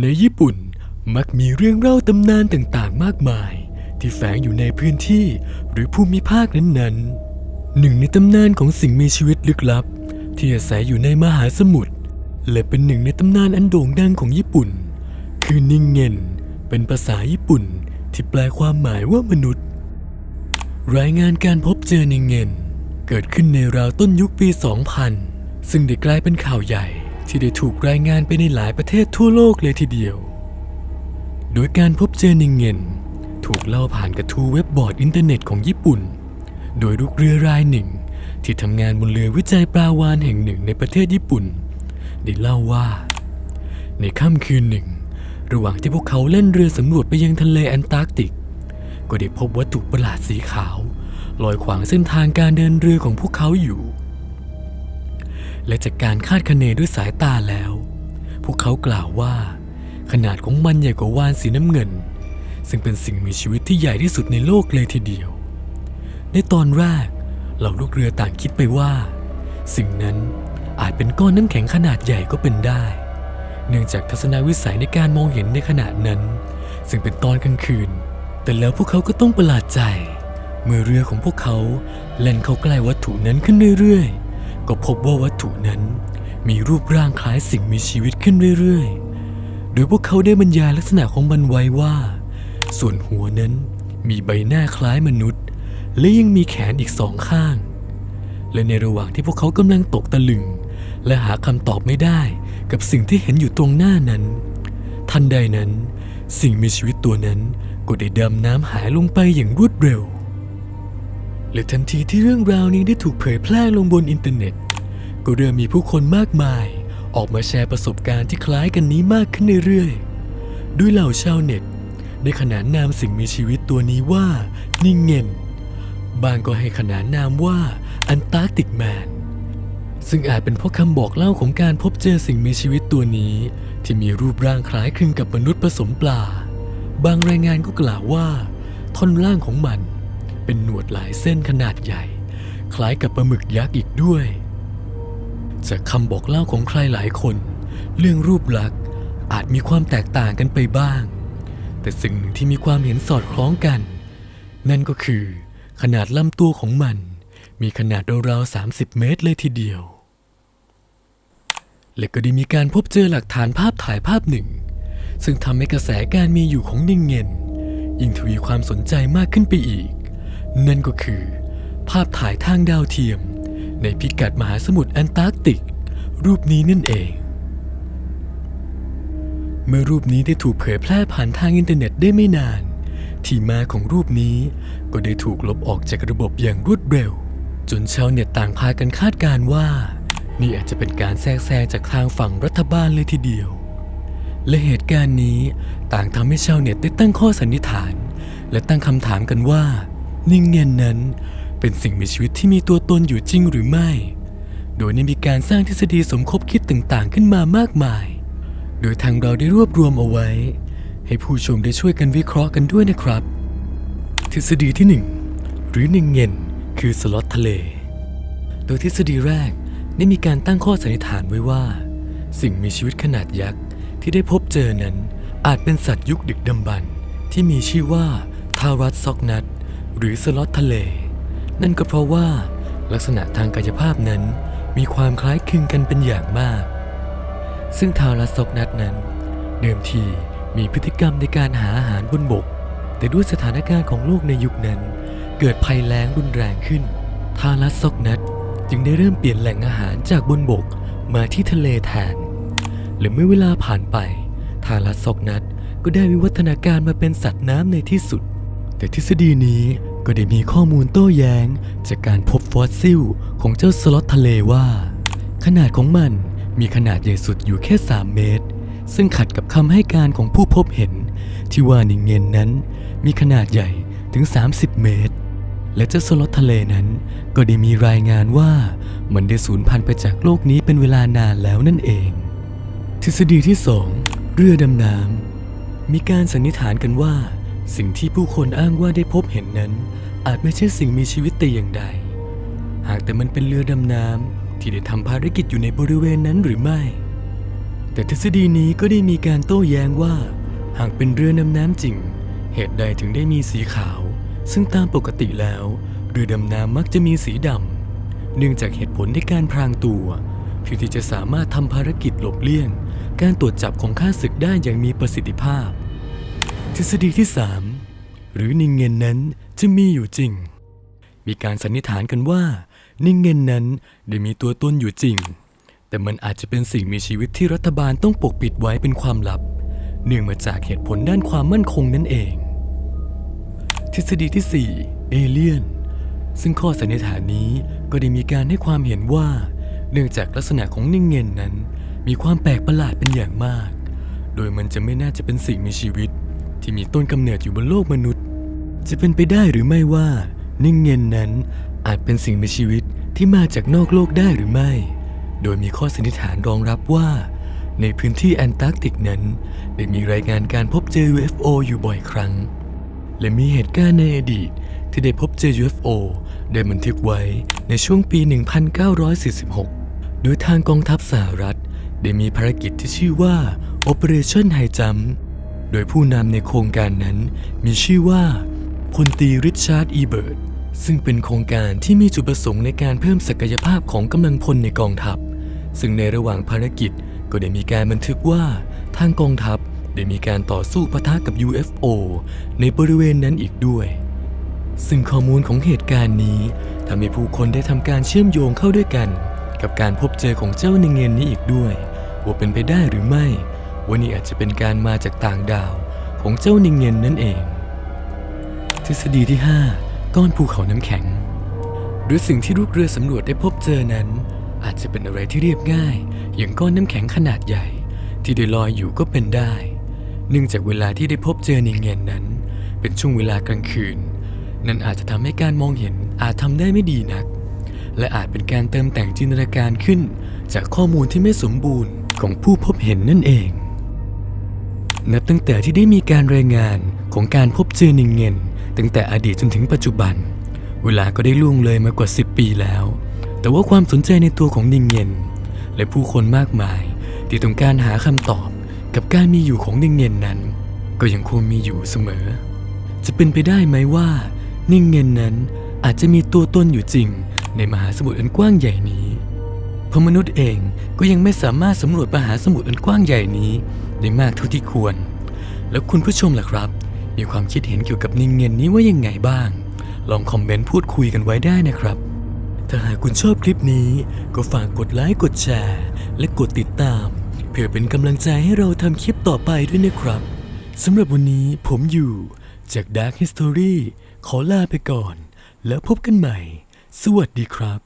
ในญี่ปุ่นมักมีเรื่องเล่าตำนานต่างๆ มากมาย ที่แฝงอยู่ในพื้นที่หรือภูมิภาคนั้นๆ หนึ่งในตำนานของสิ่งมีชีวิตลึกลับ ที่อาศัยอยู่ในมหาสมุทรและเป็นหนึ่งในตำนานอันโด่งดังของญี่ปุ่น คือนิงเงินเป็นภาษาญี่ปุ่นที่แปลความหมายว่ามนุษย์ รายงานการพบเจอนิงเงินเกิดขึ้นในราวต้นยุคปี 2000 ซึ่งได้กลายเป็นข่าวใหญ่ ที่ได้ถูกรายงานไปในหลายประเทศทั่วโลกเลยทีเดียว โดยการพบเจอนิงเงินถูกเล่าผ่านกระทู้เว็บบอร์ดอินเทอร์เน็ตของญี่ปุ่น โดยลูกเรือรายหนึ่ง ที่ทำงานบนเรือวิจัยปลาวานแห่งหนึ่งในประเทศญี่ปุ่น ได้เล่าว่า ในค่ำคืนหนึ่ง ระหว่างที่พวกเขาเล่นเรือสำรวจไปยังทะเลแอนตาร์กติก ก็ได้พบวัตถุประหลาดสีขาวลอยขวางเส้นทางการเดินเรือของพวกเขาอยู่ และจากการคาดคะเนด้วยสายตาแล้ว พวกเขากล่าวว่า ขนาดของมันใหญ่กว่าวานสีน้ำเงิน ซึ่งเป็นสิ่งมีชีวิตที่ใหญ่ที่สุดในโลกเลยทีเดียว ในตอนแรกเหล่าลูกเรือต่างคิดไปว่า สิ่งนั้นอาจเป็นก้อนน้ำแข็งขนาดใหญ่ก็เป็นได้ เนื่องจากทัศนวิสัยในการมองเห็นในขณะนั้น ซึ่งเป็นตอนกลางคืน แต่แล้วพวกเขาก็ต้องประหลาดใจ เมื่อเรือของพวกเขาแล่นเข้าใกล้วัตถุนั้นขึ้นเรื่อยๆ ก็พบว่าวัตถุนั้นมีรูปร่างคล้ายสิ่งมีชีวิตขึ้นเรื่อยๆ โดยพวกเขาได้บรรยายลักษณะของมันไว้ว่า ส่วนหัวนั้นมีใบหน้าคล้ายมนุษย์ และยังมีแขนอีกสองข้าง และในระหว่างที่พวกเขากำลังตกตะลึง และหาคำตอบไม่ได้กับสิ่งที่เห็นอยู่ตรงหน้านั้น ทันใดนั้น สิ่งมีชีวิตตัวนั้นก็ได้ดำน้ำหายลงไปอย่างรวดเร็ว และทันทีที่เรื่องราวนี้ได้ถูกเผยแพร่ลงบนอินเทอร์เน็ต ก็เริ่มมีผู้คนมากมาย ออกมาแชร์ประสบการณ์ที่คล้ายกันนี้มากขึ้นเรื่อยๆ ด้วยเหล่าชาวเน็ต ได้ขนานนามสิ่งมีชีวิตตัวนี้ว่า นิ่งเงิน บางก็ให้ขนานนามว่าอันตาร์กติกแมน ซึ่งอาจเป็นเพราะคำบอกเล่าของการพบเจอสิ่งมีชีวิตตัวนี้ ที่มีรูปร่างคล้ายคลึงกับมนุษย์ผสมปลา บางรายงานก็กล่าวว่า ท่อนล่างของมัน เป็นหนวดหลายเส้นขนาดใหญ่ คล้ายกับปลาหมึกยักษ์อีกด้วย จากคำบอกเล่าของใครหลายคน เรื่องรูปลักษณ์อาจมีความแตกต่างกันไปบ้าง แต่สิ่งหนึ่งที่มีความเห็นสอดคล้องกัน นั่นก็คือ ขนาดลำตัวของมัน มีขนาดราวๆ30 เมตรเลยทีเดียว และก็ได้มีการพบเจอหลักฐานภาพถ่ายภาพหนึ่ง ซึ่งทำให้กระแสการมีอยู่ของนิ่งเงินยิ่งทวีความสนใจมากขึ้นไปอีก นั่นก็คือ ภาพถ่ายทางดาวเทียม ในพิกัดมหาสมุทรแอนตาร์กติก รูปนี้นั่นเอง เมื่อรูปนี้ได้ถูกเผยแพร่ผ่านทางอินเทอร์เน็ตได้ไม่นาน ที่มาของรูปนี้ก็ได้ถูกลบออกจากระบบอย่างรวดเร็ว จนชาวเน็ตต่างพากันคาดการณ์ว่า นี่อาจจะเป็นการแทรกแซงจากทางฝั่งรัฐบาลเลยทีเดียว และเหตุการณ์นี้ต่างทำให้ชาวเน็ตได้ตั้งข้อสันนิษฐาน และตั้งคำถามกันว่า นิ่งเงินนั้น เป็นสิ่งมีชีวิตที่มีตัวตนอยู่จริงหรือไม่ โดยได้มีการสร้างทฤษฎีสมคบคิดต่างๆ ขึ้นมามากมาย โดยทางเราได้รวบรวมเอาไว้ ให้ผู้ชมได้ช่วยกันวิเคราะห์กันด้วยนะครับ ทฤษฎีที่ 1 หรือนิ่งเงินคือสล็อตทะเล โดยทฤษฎีแรกได้มีการตั้งข้อสันนิษฐานไว้ว่า สิ่งมีชีวิตขนาดยักษ์ที่ได้พบเจอนั้นอาจเป็นสัตว์ยุคดึกดำบรรพ์ที่มีชื่อว่าทารัสซอกนัท หรือสล็อตทะเล นั่นก็เพราะว่าลักษณะทางกายภาพนั้นมีความคล้ายคลึงกันเป็นอย่างมาก ซึ่งทารัสซอกนัทนั้น เดิมทีมีพฤติกรรมในการหาอาหารบนบก แต่ด้วยสถานการณ์ของโลกในยุคนั้น เกิดภัยแล้งรุนแรงขึ้น ทารัสซอกนัทจึงได้เริ่มเปลี่ยนแหล่งอาหารจากบนบกมาที่ทะเลแทน และเมื่อเวลาผ่านไป ทารัสซอกนัทก็ได้วิวัฒนาการมาเป็นสัตว์น้ำในที่สุด แต่ทฤษฎีนี้ก็ได้มีข้อมูลโต้แย้ง จากการพบฟอสซิลของเจ้าสล็อตทะเลว่า ขนาดของมันมีขนาดใหญ่สุดอยู่แค่ 3 เมตร ซึ่งขัดกับคำให้การของผู้พบเห็น ที่ว่านิงเงินนั้น มีขนาดใหญ่ถึง 30 เมตร และเจ้าสล็อตทะเลนั้น ก็ได้มีรายงานว่ามันได้สูญพันธุ์ไปจากโลกนี้เป็นเวลานานแล้วนั่นเอง ทฤษฎีที่ 2 เรือดำน้ำมีการสันนิษฐานกันว่า สิ่งที่ผู้คนอ้างว่าได้พบเห็นนั้น อาจไม่ใช่สิ่งมีชีวิตแต่อย่างใด หากแต่มันเป็นเรือดำน้ำที่ได้ทำภารกิจอยู่ในบริเวณนั้นหรือไม่ แต่ทฤษฎีนี้ก็ได้มีการโต้แย้งว่า หากเป็นเรือนำน้ำจริง เหตุใดถึงได้มีสีขาว ซึ่งตามปกติแล้ว เรือดำน้ำมักจะมีสีดำเนื่องจากเหตุผลในการพรางตัวเพื่อที่จะสามารถทำภารกิจหลบเลี่ยง การตรวจจับของข้าศึกได้อย่างมีประสิทธิภาพ ทฤษฎีที่ 3 หรือนิงเงินนั้นจะมีอยู่จริง มีการสันนิษฐานกันว่า นิงเงินนั้นได้มีตัวตนอยู่จริง แต่มันอาจจะเป็นสิ่งมีชีวิตที่รัฐบาลต้องปกปิดไว้เป็นความลับ เนื่องมาจากเหตุผลด้านความมั่นคงนั่นเอง ทฤษฎีที่ 4 เอเลียน ซึ่งข้อสันนิษฐานนี้ก็ได้มีการให้ความเห็นว่า เนื่องจากลักษณะของนิงเงินนั้น มีความแปลกประหลาดเป็นอย่างมาก โดยมันจะไม่น่าจะเป็นสิ่งมีชีวิต ที่มีต้นกำเนิดอยู่บนโลกมนุษย์ จะเป็นไปได้หรือไม่ว่านิ่งเงินนั้นอาจเป็นสิ่งมีชีวิตที่มาจากนอกโลกได้หรือไม่ โดยมีข้อสันนิษฐานรองรับว่า ในพื้นที่แอนตาร์กติกนั้น ได้มีรายงานการพบเจอ UFO อยู่บ่อยครั้ง และมีเหตุการณ์ในอดีตที่ได้พบเจอ UFO ได้บันทึกไว้ในช่วงปี 1946 โดยทางกองทัพสหรัฐ ได้มีภารกิจที่ชื่อว่า Operation High Jump ดยผู้นำในโครงการนั้นมีชื่อว่าพลตีริชาร์ดอีเบิร์ตซึ่งเป็นโครงการที่มีจุดประสงค์ในการเพิ่มศักยภาพของกำลังพลในกองทัพ ซึ่งในระหว่างภารกิจก็ได้มีการบันทึกว่าทางกองทัพได้มีการต่อสู้ปะทะกับ UFO ในบริเวณนั้นอีกด้วย ซึ่งข้อมูลของเหตุการณ์นี้ทำให้ผู้คนได้ทำการเชื่อมโยงเข้าด้วยกัน กับการพบเจอของเจ้านิงเงินนี้อีกด้วย ว่าเป็นไปได้หรือไม่ ว่านี่อาจจะเป็นการมาจากต่างดาวของเจ้านิงเงินนั่นเอง ทฤษฎีที่ 5 ก้อนภูเขาน้ำแข็ง หรือสิ่งที่ลูกเรือสำรวจได้พบเจอนั้น อาจจะเป็นอะไรที่เรียบง่าย อย่างก้อนน้ำแข็งขนาดใหญ่ ที่ได้ลอยอยู่ก็เป็นได้ เนื่องจากเวลาที่ได้พบเจอนิงเงินนั้น เป็นช่วงเวลากลางคืน นั่นอาจจะทำให้การมองเห็นอาจทำได้ไม่ดีนัก และอาจเป็นการเติมแต่งจินตนาการขึ้น จากข้อมูลที่ไม่สมบูรณ์ของผู้พบเห็นนั่นเอง นับตั้งแต่ที่ได้มีการรายงานของการพบเจอนิงเงินตั้งแต่อดีตจนถึงปัจจุบัน เวลาก็ได้ล่วงเลยมากว่า 10 ปีแล้ว แต่ว่าความสนใจในตัวของนิงเงินและผู้คนมากมาย ที่ต้องการหาคำตอบกับการมีอยู่ของนิงเงินนั้น ก็ยังคงมีอยู่เสมอ จะเป็นไปได้ไหมว่านิงเงินนั้นอาจจะมีตัวตนอยู่จริงในมหาสมุทรอันกว้างใหญ่นี้ เพราะมนุษย์เองก็ยังไม่สามารถสำรวจมหาสมุทรอันกว้างใหญ่นี้ได้มากเท่าที่ควร แล้วคุณผู้ชมล่ะครับ มีความคิดเห็นเกี่ยวกับนิ่งเงินนี้ว่ายังไงบ้าง ลองคอมเมนต์พูดคุยกันไว้ได้นะครับ ถ้าหากคุณชอบคลิปนี้ ก็ฝากกดไลค์กดแชร์ และกดติดตาม เพื่อเป็นกำลังใจให้เราทำคลิปต่อไปด้วยนะครับสำหรับวันนี้ผมอยู่จาก Dark History ขอลาไปก่อน แล้วพบกันใหม่ สวัสดีครับ